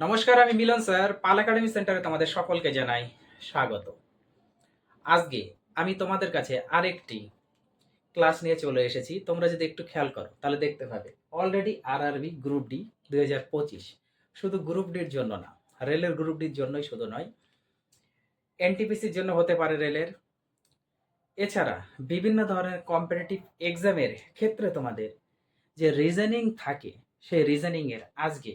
নমস্কার, আমি মিলন স্যার। পাল একাডেমি সেন্টারে তোমাদের সকলকে জানাই স্বাগত। আজকে আমি তোমাদের কাছে আরেকটি ক্লাস নিয়ে চলে এসেছি। তোমরা যদি একটু খেয়াল করো, তাহলে দেখতে পাবে। অলরেডি আর আরবি গ্রুপ ডি দুই হাজার পঁচিশ। শুধু গ্রুপ ডির জন্য না, রেলের গ্রুপ ডির জন্যই শুধু নয় এনটিপিসির জন্য হতে পারে রেলের। এছাড়া বিভিন্ন ধরনের কম্পিটিটিভ এক্সামের ক্ষেত্রে তোমাদের যে রিজনিং থাকে, সেই রিজনিংয়ের আজকে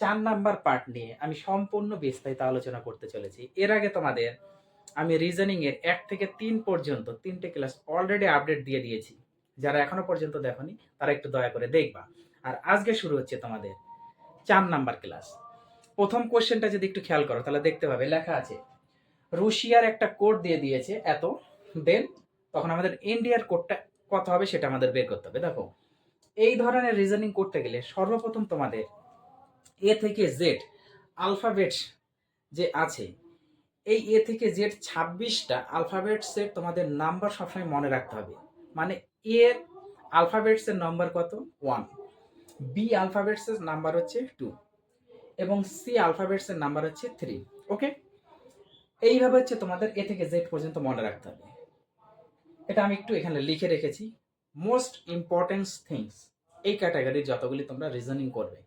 চার নাম্বার পার্ট নিয়ে আমি সম্পূর্ণ বিস্তারিত আলোচনা করতে চলেছি। এর আগে তোমাদের আমি রিজনিং এর এক থেকে তিন পর্যন্ত তিনটে ক্লাস অলরেডি আপডেট দিয়ে দিয়েছি। যারা এখনও পর্যন্ত দেখনি, তারা একটু দয়া করে দেখবা। আর আজকে শুরু হচ্ছে তোমাদের চার নাম্বার ক্লাস প্রথম কোশ্চেনটা যদি একটু খেয়াল করো, তাহলে দেখতে পাবে, লেখা আছে, রুশিয়ার একটা কোড দিয়ে দিয়েছে, এত দেন তখন আমাদের ইন্ডিয়ার কোডটা কত হবে সেটা আমাদের বের করতে হবে। দেখো, এই ধরনের রিজনিং করতে গেলে সর্বপ্রথম তোমাদের এ থেকে জেড আলফাবেটস যে আছে, এই এ থেকে জেড ছাব্বিশটা আলফাবেটসের তোমাদের নাম্বার সবসময় মনে রাখতে হবে। মানে এর আলফাবেটসের নাম্বার কত? ওয়ান বি আলফাবেটসের নাম্বার হচ্ছে টু এবং সি আলফাবেটসের নাম্বার হচ্ছে থ্রি ওকে এইভাবে হচ্ছে তোমাদের এ থেকে জেড পর্যন্ত মনে রাখতে হবে। এটা আমি একটু এখানে লিখে রেখেছি। মোস্ট ইম্পর্টেন্ট থিংস এই ক্যাটাগরির যতগুলি তোমরা রিজনিং করবে।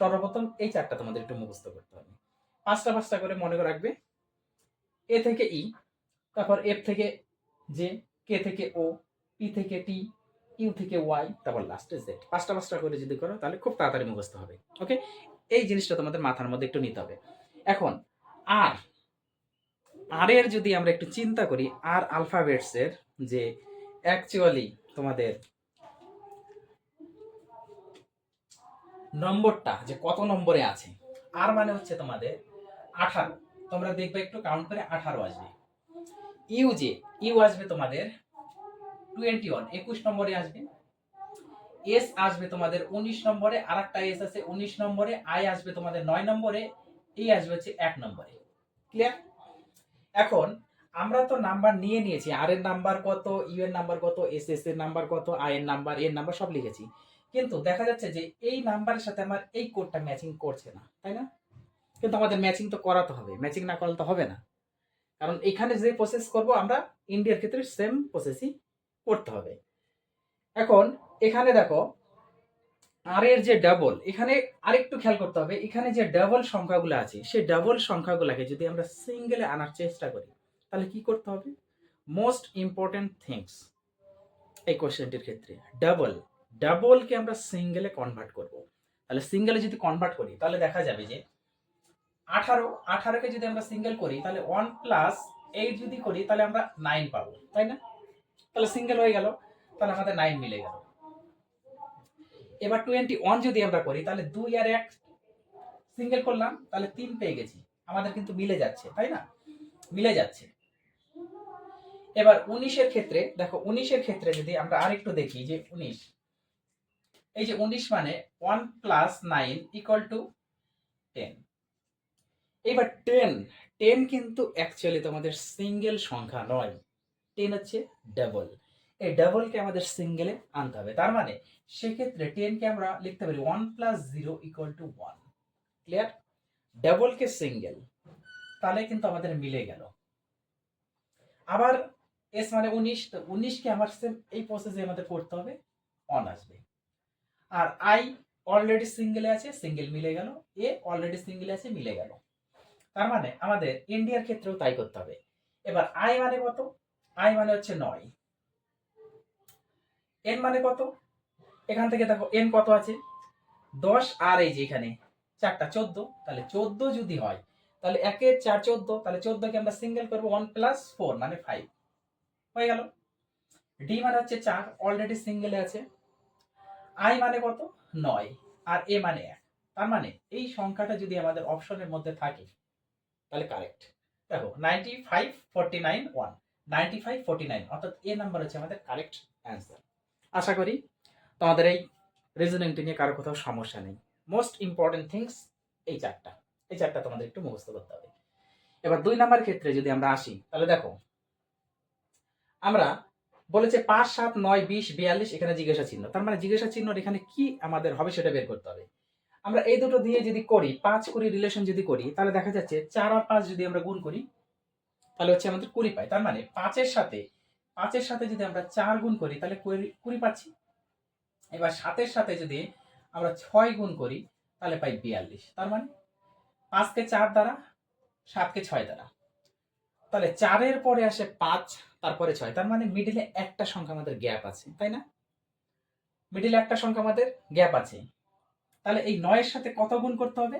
সর্বপ্রথম এই চারটা তোমাদের একটু মুখস্থ করতে হবে। পাঁচটা পাঁচটা করে মনে করে রাখবে। এ থেকে ই, তারপর এফ থেকে জে, কে থেকে ও, পি থেকে টি, ইউ থেকে ওয়াই, তারপর লাস্টে জেড। পাঁচটা পাঁচটা করে যদি করো, তাহলে খুব তাড়াতাড়ি মুখস্থ হবে। ওকে? এই জিনিসটা তোমাদের মাথার মধ্যে একটু নিতে হবে। এখন, আর আর এর যদি আমরা একটু চিন্তা করি, আর আলফাবেটসের যে অ্যাকচুয়ালি তোমাদের নম্বরটা যে কত নম্বরে আছে? আর মানে হচ্ছে তোমাদের আঠারো। তোমরা দেখবে একটু কাউন্ট করে আঠারো আসবে। ইউ যে, ইউ আসবে তোমাদের টোয়েন্টি ওয়ান একুশ নম্বরে আসবে। এস আসবে তোমাদের উনিশ নম্বরে আর একটা এস আছে উনিশ নম্বরে, আই আসবে তোমাদের নয় নম্বরে এই আসবে হচ্ছে এক নম্বরে। ক্লিয়ার এখন আমরা তো নাম্বার নিয়ে নিয়েছি, আর এর নাম্বার কত, ইউ এর নাম্বার কত, এস এস এর নাম্বার কত, আই এর নাম্বার এর নাম্বার সব লিখেছি। কিন্তু দেখা যাচ্ছে যে এই নাম্বারের সাথে আমার এই কোডটা ম্যাচিং করছে না, তাই না? কিন্তু আমাদের ম্যাচিং তো করাতে হবে ম্যাচিং না করলে তো হবে না। কারণ এখানে যে প্রসেস করব আমরা ইন্ডিয়ার ক্ষেত্রে সেম প্রসেসই করতে হবে। এখন এখানে দেখো আর এর যে ডাবল এখানে আরেকটু খেয়াল করতে হবে, এখানে যে ডাবল সংখ্যাগুলো আছে, সেই ডাবল সংখ্যাগুলোকে যদি আমরা সিঙ্গেলে আনার চেষ্টা করি, তাহলে কি করতে হবে? মোস্ট ইম্পর্টেন্ট থিংস এই কোশ্চেনটির ক্ষেত্রে ডাবল ডাবলকে আমরা সিঙ্গেলে কনভার্ট করব। তাহলে সিঙ্গেলে যদি কনভার্ট করি, তাহলে দেখা যাবে যে আঠারো আঠারোকে যদি আমরা সিঙ্গেল করি, তাহলে ওয়ান প্লাস এইট যদি করি, তাহলে আমরা নাইন পাবো, তাই না? তাহলে সিঙ্গেল হয়ে গেল, তাহলে আমাদের নাইন মিলে গেল। এবার টোয়েন্টি ওয়ান যদি আমরা করি, তাহলে দুই আর এক সিঙ্গেল করলাম, তাহলে তিন পেয়ে গেছি। আমাদের কিন্তু মিলে যাচ্ছে, তাই না? মিলে যাচ্ছে। এবার উনিশের ক্ষেত্রে, দেখো উনিশের ক্ষেত্রে যদি আমরা আরেকটু দেখি, যে উনিশ এই যে উনিশ মানে one plus nine equal to ten এবার টেন টেন কিন্তু অ্যাকচুয়ালি তোমাদের সিঙ্গেল সংখ্যা নয়। টেন হচ্ছে ডাবল এই ডাবলকে আমাদের সিঙ্গেলে আনতে হবে। তার মানে সেক্ষেত্রে টেনকে আমরা লিখতে পারি one plus zero equal to one clear ডাবলকে single তাহলে কিন্তু আমাদের মিলে গেল। আবার এস মানে উনিশ, তো উনিশকে আমার সেম এই প্রসেসে আমাদের করতে হবে। অন আসবে। আর আই অলরেডি সিঙ্গেলে আছে সিঙ্গেল মিলে গেল এ অলরেডি সিঙ্গেলে আছে, মিলে গেল। তার মানে আমাদের ইন্ডিয়ার ক্ষেত্রেও তাই করতে হবে। এবার আই মানে কত? আই মানে হচ্ছে নয়। এন মানে কত? এখান থেকে দেখো এন কত আছে? দশ, আর এই যে এখানে, চারটা, চোদ্দ। তাহলে চোদ্দ যদি হয়, তাহলে একে চার, চোদ্দ। তাহলে চোদ্দকে আমরা সিঙ্গেল করব ওয়ান প্লাস ফোর মানে ফাইভ হয়ে গেল। ডি মানে হচ্ছে চার অলরেডি সিঙ্গেলে আছে। আই মানে কত? নয়। আর এ মানে এক। তার মানে এই সংখ্যাটা যদি আমাদের অপশনের মধ্যে থাকে, তাহলে কারেক্ট দেখো ninety five forty nine one ninety five forty nine অর্থাৎ এ নাম্বার হচ্ছে আমাদের কারেক্ট অ্যান্সার আশা করি তোমাদের এই রিজনিংটি নিয়ে কারও কোথাও সমস্যা নেই। মোস্ট ইম্পর্টেন্ট থিংস এই চারটা। এই চারটা তোমাদের একটু মুখস্থ করতে হবে। এবার দুই নাম্বার ক্ষেত্রে যদি আমরা আসি, তাহলে দেখো, আমরা বলেছে পাঁচ, সাত, নয়, বিশ, বিয়াল্লিশ এখানে জিজ্ঞাসা চিহ্ন। তার মানে জিজ্ঞাসা চিহ্ন এখানে কি আমাদের হবে সেটা বের করতে হবে। আমরা এই দুটো দিয়ে যদি করি, পাঁচ কুড়ি রিলেশন যদি করি, তাহলে দেখা যাচ্ছে চার আর পাঁচ যদি আমরা গুণ করি, তাহলে হচ্ছে আমাদের কুড়ি পাই। তার মানে পাঁচের সাথে পাঁচের সাথে যদি আমরা চার গুণ করি, তাহলে কুড়ি পাচ্ছি। এবার সাতের সাথে যদি আমরা ছয় গুণ করি, তাহলে পাই বিয়াল্লিশ। তার মানে পাঁচকে চার দ্বারা, সাতকে ছয় দ্বারা। তাহলে চারের পরে আসে পাঁচ তারপরে ছয়। তার মানে মিডিলে একটা সংখ্যা আমাদের গ্যাপ আছে, তাই না? মিডিলে একটা সংখ্যা আমাদের গ্যাপ আছে। তাহলে এই নয়ের সাথে কত গুণ করতে হবে?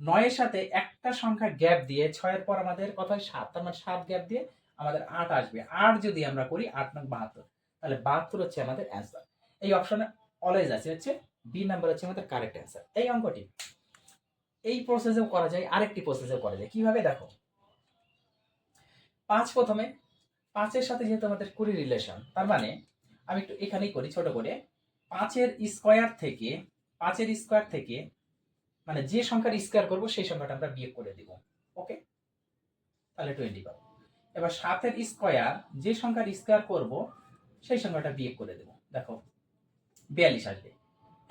নয়ের সাথে একটা সংখ্যা গ্যাপ দিয়ে ছয়ের পর আমাদের কত হয়? সাত। তার মানে সাত গ্যাপ দিয়ে আমাদের আট আসবে। আট যদি আমরা করি, আট নং বাহাত্তর। তাহলে বাহাত্তর হচ্ছে আমাদের অ্যান্সার এই অপশনে অলওয়েজ আছে হচ্ছে বি নাম্বার হচ্ছে আমাদের কারেক্ট অ্যান্সার এই অঙ্কটি। এই প্রসেসেও করা যায়, আরেকটি প্রসেসেও করা যায়। কীভাবে? দেখো। পাঁচ প্রথমে পাঁচের সাথে যেহেতু আমাদের কুড়ি রিলেশন তার মানে আমি একটু এখানেই করি, ছোট করে। পাঁচের স্কোয়ার থেকে, পাঁচের স্কোয়ার থেকে মানে যে সংখ্যার স্কোয়ার করব, সেই সংখ্যাটা আমরা বিয়োগ করে দিব। ওকে তাহলে টোয়েন্টি পাবো। এবার সাতের স্কোয়ার যে সংখ্যার স্কোয়ার করব, সেই সংখ্যাটা বিয়োগ করে দেব। দেখো, বিয়াল্লিশ আসবে।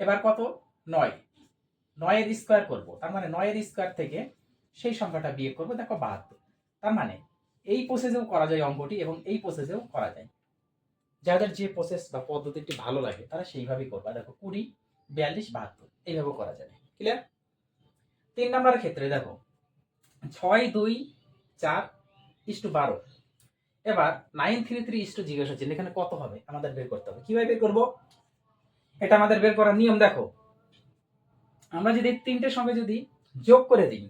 এবার কত? নয়। নয়ের স্কোয়ার করব, তার মানে নয়ের স্কোয়ার থেকে সেই সংখ্যাটা বিয়োগ করব, দেখো বাহাত্তর। তার মানে এই প্রসেসেও করা যায় অঙ্কটি এবং এই প্রসেসেও করা যায়। যাদের যে প্রসেস বা পদ্ধতিটি ভালো লাগে, তারা সেইভাবেই করবে। দেখো, কুড়ি, বিয়াল্লিশ, বাহাত্তর, এইভাবেও করা যাবে ক্লিয়ার তিন নম্বরের ক্ষেত্রে দেখো, ছয়, দুই, চার ইস্টু বারো। এবার নাইন থ্রি থ্রি ইস্টু জিজ্ঞাসা হচ্ছে এখানে কত হবে? আমাদের বের করতে হবে। কীভাবে বের করব? এটা আমাদের বের করার নিয়ম দেখো। আমরা যদি তিনটের সঙ্গে যদি যোগ করে দিই,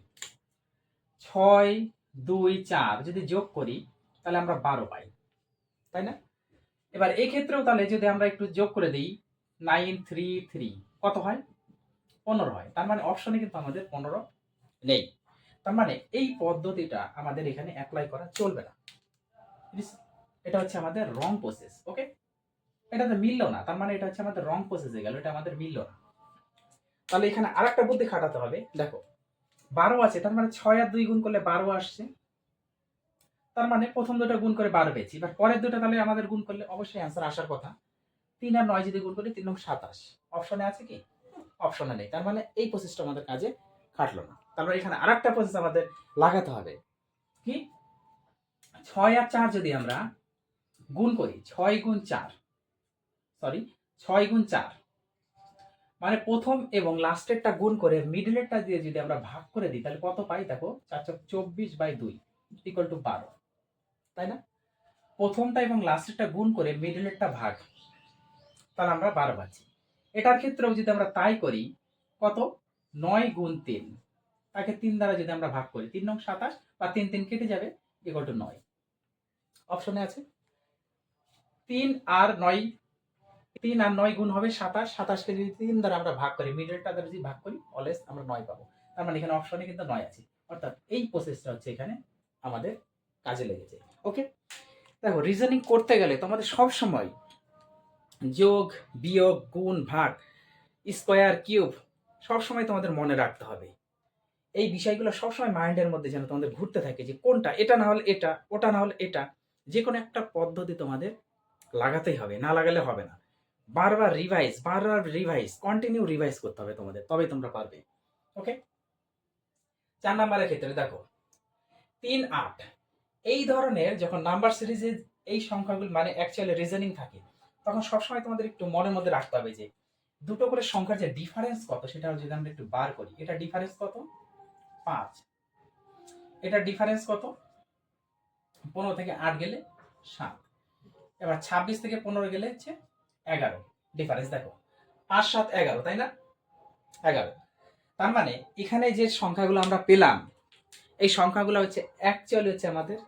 ছয় দুই চার, যদি যোগ করি, তাহলে আমরা বারো পাই, তাই না? এবার এই ক্ষেত্রেও তাহলে যদি আমরা একটু যোগ করে দিই, নাইন থ্রি থ্রি, কত হয়? পনেরো হয়। তার মানে অপশনে কিন্তু আমাদের পনেরো নেই। তার মানে এই পদ্ধতিটা আমাদের এখানে অ্যাপ্লাই করা চলবে না। এটা হচ্ছে আমাদের রং প্রসেস ওকে এটা তো মিললো না। তার মানে এটা হচ্ছে আমাদের রং প্রসেস গেল, এটা আমাদের মিললো না। তাহলে এখানে আরেকটা বুদ্ধি খাটাতে হবে। দেখো বারো আছে, তার মানে ছয় আর দুই গুণ করলে বারো আসছে। তার মানে প্রথম দুটো গুণ করে বারো পেয়েছি। এবার পরের দুটো তাহলে আমাদের গুণ করলে অবশ্যই অ্যান্সার আসার কথা। তিন আর নয় যদি গুণ করি, তিন নং সাতাশ। অপশনে আছে কি? অপশনে নেই। তার মানে এই প্রসেসটা আমাদের কাজে খাটলো না। তারপরে এখানে আরেকটা প্রসেস আমাদের লাগাতে হবে। কি? ছয় আর চার যদি আমরা গুণ করি, ছয় গুণ চার সরি ছয় গুণ চার মানে প্রথম এবং লাস্টেরটা গুণ করে মিডলেরটা দিয়ে যদি আমরা ভাগ করে দিই, তাহলে কত পাই? দেখো, চার চক চব্বিশ বাই দুই ইকুয়াল টু বারো। তাই না? প্রথমটা এবং লাস্টেরটা গুণ করে মিডলেরটা ভাগ, তাহলে আমরা বারো পাচ্ছি। এটার ক্ষেত্রেও যদি আমরা তাই করি, কত? নয় গুণ তিন। তাকে তিন দ্বারা যদি আমরা ভাগ করি, তিন নং সাতাশ বা তিন তিন কেটে যাবে ইকুয়াল টু নয়। অপশনে আছে। তিন আর নয় তিন আর নয় গুণ হবে সাতাশ। সাতাশকে যদি তিন দ্বারা আমরা ভাগ করি মিডলটা দ্বারা যদি ভাগ করি অলওয়েজ আমরা নয় পাবো। তার মানে এখানে অপশনে কিন্তু নয় আছে। অর্থাৎ এই প্রসেসটা হচ্ছে এখানে আমাদের কাজে লেগেছে। ওকে দেখো রিজনিং করতে গেলে তোমাদের সব সময় যোগ, বিয়োগ, গুণ, ভাগ স্কোয়ার কিউব সব সময় তোমাদের মনে রাখতে হবে। এই বিষয়গুলো সবসময় মাইন্ডের মধ্যে যেন তোমাদের ঘুরতে থাকে যে কোনটা, এটা না হলে এটা, ওটা না হলে এটা। যে কোনো একটা পদ্ধতি তোমাদের লাগাতেই হবে, না লাগালে হবে না। বারবার রিভাইজ বারবার রিভাইজ কন্টিনিউ রিভাইজ করতে হবে তোমাদের, তবেই তোমরা পারবে। ওকে চার নাম্বারের ক্ষেত্রে দেখো, তিন আট, এই ধরনের যখন নাম্বার সিরিজে এই সংখ্যাগুলো মানে অ্যাকচুয়ালি রিজনিং থাকে, তখন সবসময় তোমাদের একটু মনের মধ্যে রাখতে হবে যে, দুটো করে সংখ্যার যে ডিফারেন্স কত, সেটা যদি আমরা একটু বার করি, এটা ডিফারেন্স কত? পাঁচ। এটা ডিফারেন্স কত? পনেরো থেকে আট গেলে সাত। এবার ছাব্বিশ থেকে পনেরো গেলে হচ্ছে এগারো। ডিফারেন্স দেখো। পাঁচ, সাত, এগারো, তাই না? এগারো। তার মানে এখানে যে সংখ্যাগুলো আমরা পেলাম, এই সংখ্যাগুলো হচ্ছে অ্যাকচুয়ালি হচ্ছে আমাদের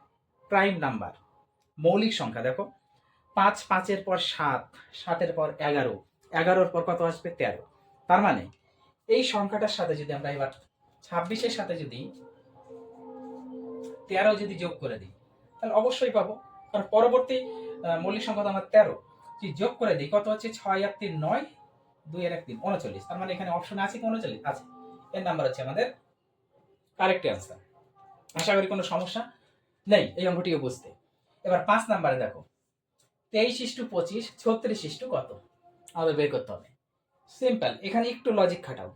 প্রাইম নাম্বার মৌলিক সংখ্যা। দেখো, পাঁচ, পাঁচের পর সাত, সাতের পর এগারো, এগারোর পর কত আসবে? তেরো। তার মানে এই সংখ্যাটার সাথে যদি আমরা এবার ছাব্বিশের সাথে যদি তেরো যদি যোগ করে দিই, তাহলে অবশ্যই পাবো। কারণ পরবর্তী মৌলিক সংখ্যা তো আমার তেরো। যোগ করে দিই। কত হচ্ছে? ছয় আর তিন নয়, দুই এক তিন, উনচল্লিশ। তার মানে এখানে অপশন আছে কি উনচল্লিশ? আছে। এর নাম্বার হচ্ছে আমাদের কারেক্ট অ্যান্সার আশা করি কোনো সমস্যা নেই এই অঙ্কটিকে বুঝতে। এবার পাঁচ নাম্বারে দেখো। তেইশ ইস্টু পঁচিশ, ছত্রিশ ইস্টু কত? আমাদের বের করতে হবে। সিম্পল এখানে একটু লজিক খাটাও।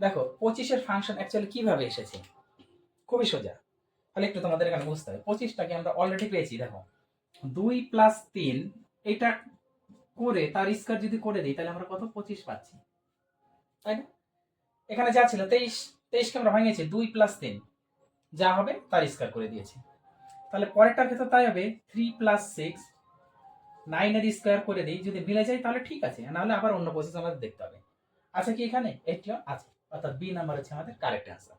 দেখো, পঁচিশের ফাংশন অ্যাকচুয়ালি কীভাবে এসেছে? খুবই সোজা। তাহলে একটু তোমাদের এখানে বুঝতে হবে। পঁচিশটাকে আমরা অলরেডি পেয়েছি, দেখো। দুই প্লাস তিন, এটা করে, তার স্কোয়ার যদি করে দিই, তাহলে আমরা কত? পঁচিশ পাচ্ছি। তাই না? এখানে যা ছিল, তেইশ, তেইশকে আমরা ভাঙিয়েছি, দুই প্লাস তিন। যা হবে, তার স্কোয়ার করে দিয়েছি। তাহলে পরেরটার ক্ষেত্রে তাই হবে থ্রি প্লাস সিক্স নাইনের স্কোয়ার করে দিই। যদি মিলে যায়, তাহলে ঠিক আছে। নাহলে আবার অন্য প্রসেস আমাদের দেখতে হবে। আছে কি এখানে? এটিও আছে। অর্থাৎ বি নাম্বার হচ্ছে আমাদের কারেক্ট অ্যান্সার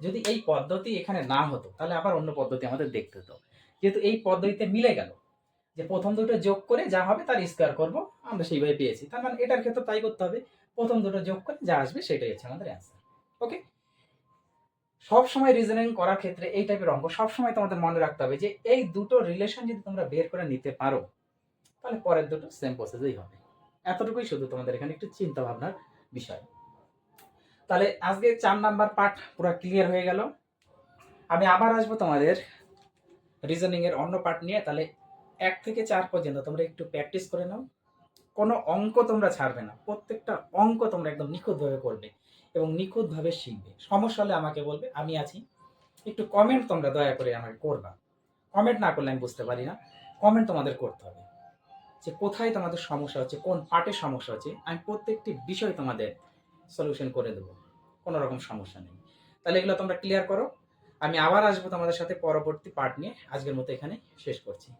যদি এই পদ্ধতি এখানে না হতো, তাহলে আবার অন্য পদ্ধতি আমাদের দেখতে হতো। যেহেতু এই পদ্ধতিতে মিলে গেল যে প্রথম দুটো যোগ করে যা হবে তার স্কোয়ার করব, আমরা সেইভাবে পেয়েছি। তার মানে এটার ক্ষেত্রে তাই করতে হবে, প্রথম দুটো যোগ করে যা আসবে সেটাই হচ্ছে আমাদের অ্যান্সার ওকে সব সময় রিজনিং করার ক্ষেত্রে এই টাইপের অঙ্ক সব সময় তোমাদের মনে রাখতে হবে যে এই দুটো রিলেশন যদি তোমরা বের করে নিতে পারো, তাহলে পরের দুটো সেম প্রসেসেই হবে। এতটুকুই শুধু তোমাদের এখানে একটু চিন্তা ভাবনার বিষয়। তাহলে আজকে চার নাম্বার পার্ট পুরো ক্লিয়ার হয়ে গেল। আমি আবার আসব তোমাদের রিজনিং এর অন্য পার্ট নিয়ে, তাহলে এক থেকে চার পর্যন্ত, তোমরা একটু প্র্যাকটিস করে নাও। কোনো অঙ্ক তোমরা ছাড়বে না, প্রত্যেকটা অঙ্ক তোমরা একদম নিখুঁতভাবে করবে এবং নিখুঁতভাবে শিখবে। সমস্যা হলে আমাকে বলবে, আমি আছি। একটু কমেন্ট তোমরা দয়া করে আমাকে করবা। কমেন্ট না করলে আমি বুঝতে পারি না। কমেন্ট তোমাদের করতে হবে যে কোথায় তোমাদের সমস্যা হচ্ছে, কোন পার্টের সমস্যা হচ্ছে, আমি প্রত্যেকটি বিষয় তোমাদের সলিউশন করে দেবো। কোনো রকম সমস্যা নেই। তাহলে এগুলো তোমরা ক্লিয়ার করো। আমি আবার আসব তোমাদের সাথে পরবর্তী পার্ট নিয়ে। আজকের মতো এখানে শেষ করছি।